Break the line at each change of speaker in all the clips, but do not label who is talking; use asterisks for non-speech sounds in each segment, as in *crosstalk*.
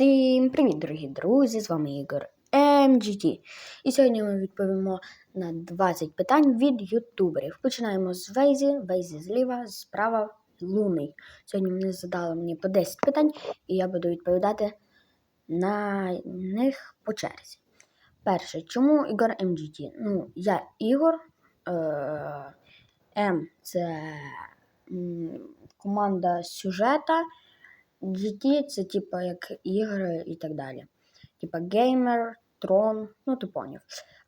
Всім привіт, дорогі друзі! З вами Ігор MGT. І сьогодні ми відповімо на 20 питань від ютуберів. Починаємо з Вейзі, Вейзі зліва, справа Луний. Сьогодні вони задали мені по 10 питань, і я буду відповідати на них по черзі. Перше, чому Ігор MGT? Ну, я Ігор. Е- М це команда сюжета. GT це типа як ігри і так далі. Типа геймер, трон, ну ти поняв.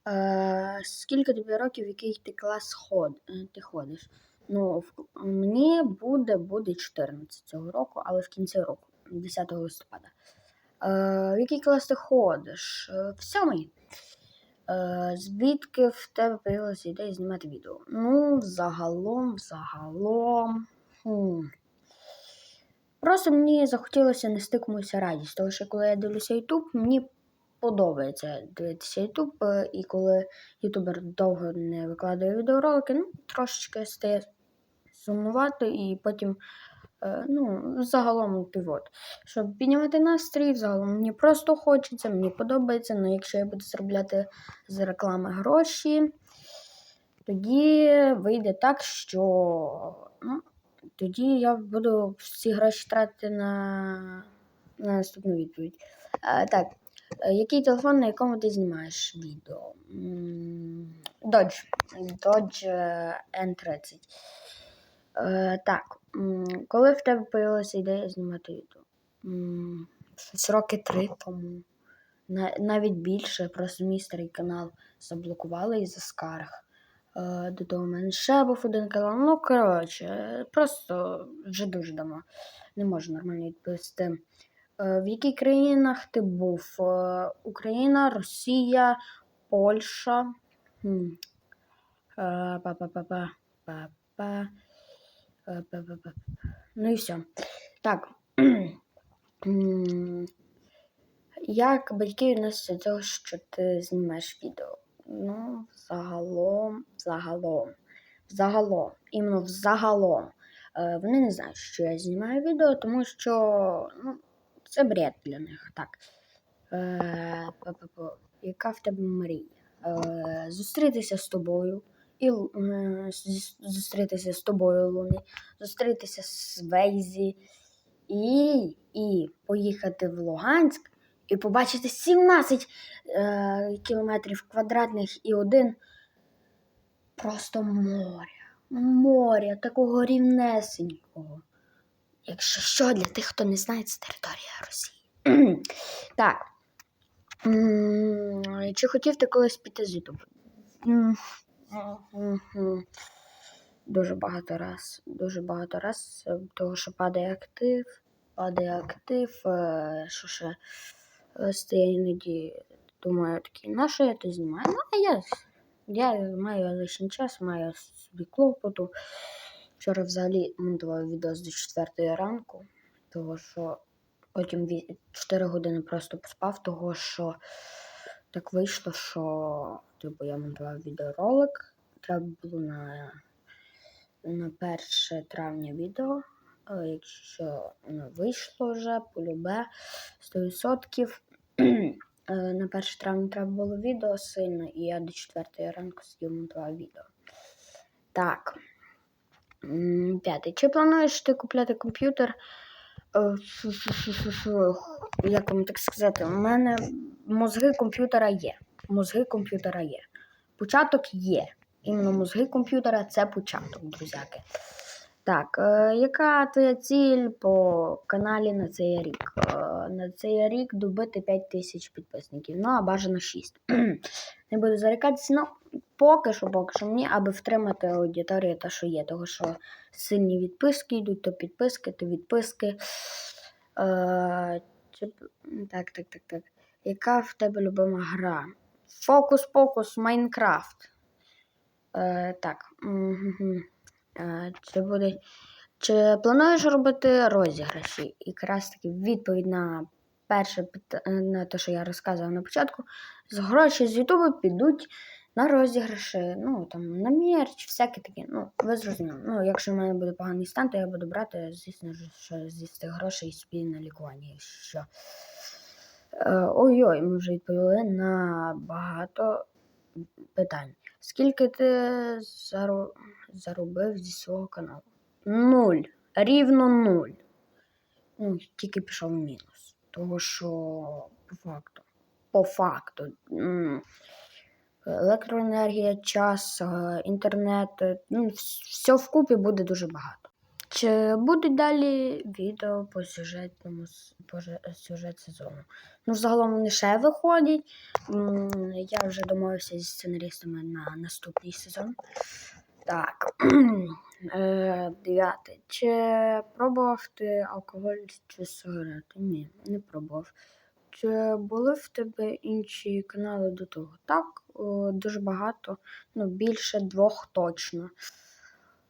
Е, скільки тобі років, в який ти клас ход, е, ти ходиш? Ну, в- мені буде, буде 14 цього року, але в кінці року, 10 листопада. Е, в який клас ти ходиш? Е, в сьомий. Е, звідки в тебе появилася ідея знімати відео? Ну, взагалом, взагалом. Хм. Просто мені захотілося нести комусь радість, тому що коли я дивлюся YouTube, мені подобається дивитися YouTube, е, і коли ютубер довго не викладає відеоролики, ну, трошечки стає сумнувати, і потім, е, ну, загалом півот. Щоб піднімати настрій, загалом мені просто хочеться, мені подобається, але якщо я буду заробляти з реклами гроші, тоді вийде так, що ну, тоді я буду всі гроші тратити на, на наступну відповідь. А, так, е, який телефон, на якому ти знімаєш відео? Dodge. Dodge е, N30. Е, так, коли в тебе появилася ідея знімати відео? Щось роки три тому. Навіть більше, просто мій старий канал заблокували із-за скарг. Е, До того мене ще був один канал. Ну, коротше, просто вже дуже давно не можу нормально відповісти. Е, В яких країнах ти був? Е, Україна, Росія, Польща. Ну і все. Так. *clears throat* Як батьки відносяться до того, що ти знімаєш відео? Ну, загалом, загалом, загалом, іменно взагалом. Е, вони не знають, що я знімаю відео, тому що ну, це бред для них. Так. Е. Яка в тебе мрія? Е, зустрітися з тобою. І е, зустрітися з тобою, Луни, зустрітися з Вейзі і, і поїхати в Луганськ і побачити 17 е, кілометрів квадратних і один просто моря. Моря такого рівнесенького. Якщо що, для тих, хто не знає, це територія Росії. *clears throat* так. Чи хотів ти колись піти з Ютубу? Дуже багато раз. Дуже багато раз, е, того, що падає актив, падає актив, е, що ще е, стає іноді, думаю, такий, на що я то знімаю? Ну, а я, я маю лишній час, маю собі клопоту. Вчора взагалі монтував відео до 4 ранку, того що потім 4 години просто поспав, того що так вийшло, що типу, я монтував відеоролик. Треба було на, на 1 травня відео. Якщо вийшло вже, полюбе 100%. *clears throat* Е, На 1 травня треба було відео сильно, і я до 4 ранку сидів монтував відео. Так. П'ятий. Чи плануєш ти купляти комп'ютер? Е. Як вам так сказати? У мене мозги комп'ютера є. Мозги комп'ютера є. Початок є. Іменно мозги комп'ютера це початок, друзяки. Так, е, яка твоя ціль по каналі на цей рік? Е, на цей рік добити 5 тисяч підписників. Ну, а бажано 6. *clears throat* Не буду зарікатися, ну, поки що, поки що мені, аби втримати аудиторію та, що є. Того, що сильні відписки йдуть, то підписки, то відписки. Е. Так, так, так, так. Яка в тебе любима гра? Фокус-покус, Майнкрафт. Е, так. мгм. Чи буде. Чи плануєш робити розіграші? І якраз таки відповідь на перше на те, що я розказував на початку, з гроші з Ютубу підуть на розіграші, ну там на мерч, всяке таке. Ну, ви зрозуміли. Ну, якщо в мене буде поганий стан, то я буду брати, звісно що з тих грошей собі на лікування. Що. Е, Ой-ой, ми вже відповіли на багато питань. Скільки ти зару- заробив зі свого каналу? Нуль. Рівно нуль. Ну, тільки пішов в мінус. Того, що по факту. По факту. Електроенергія, час, е, інтернет, е, ну, все вкупі буде дуже багато. Чи будуть далі відео по сюжетному по сюжет сезону? Ну, загалом вони ще виходять. Я вже домовився зі сценаристами на наступний сезон. Так. *clears throat* Е, Дев'яте. Чи пробував ти алкоголь чи сигарети? Ні, не пробував. Чи були в тебе інші канали до того? Так, дуже багато, ну більше двох точно.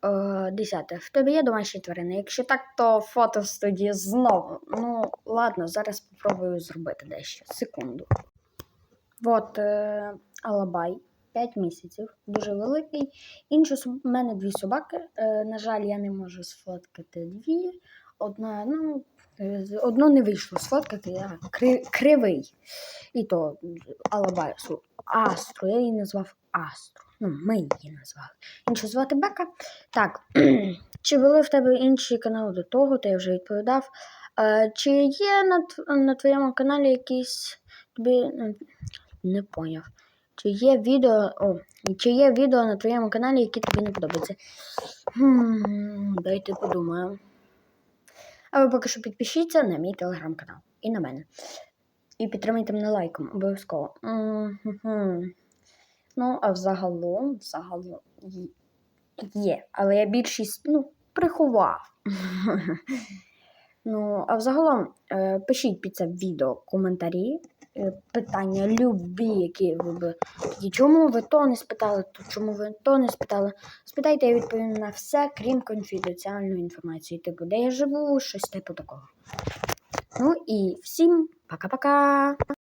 Е, Десяте. В тебе є домашні тварини? Якщо так, то фото в студії знову. Ну, ладно, зараз спробую зробити дещо. Секунду. От е, Алабай, 5 місяців, дуже великий. Інші в мене дві собаки. Е, на жаль, я не можу сфоткати дві. Одна, ну, е, одну не вийшло сфоткати, я кри... кривий. І то Алабай, Астру. Я її назвав Астру. Ну, ми її назвали. Іншу звати Бека. Так. *clears throat* Чи були в тебе інші канали до того, то я вже відповідав. Е, чи є на, на твоєму каналі якісь тобі не поняв. Чи є відео. О, чи є відео на твоєму каналі, які тобі не подобаються? Хм, дайте подумаю. А поки що підпишіться на мій телеграм-канал і на мене. І підтримайте мене лайком, обов'язково. Ну, а взагалом, взагалом є-. Але я більшість ну, приховав. ну, а взагалом, е, пишіть під це відео коментарі, е, питання любі, які ви. І чому ви то не спитали, то чому ви то не спитали. Спитайте, я відповім на все, крім конфіденціальної інформації, типу, де я живу, щось типу такого. Ну і всім пока-пока!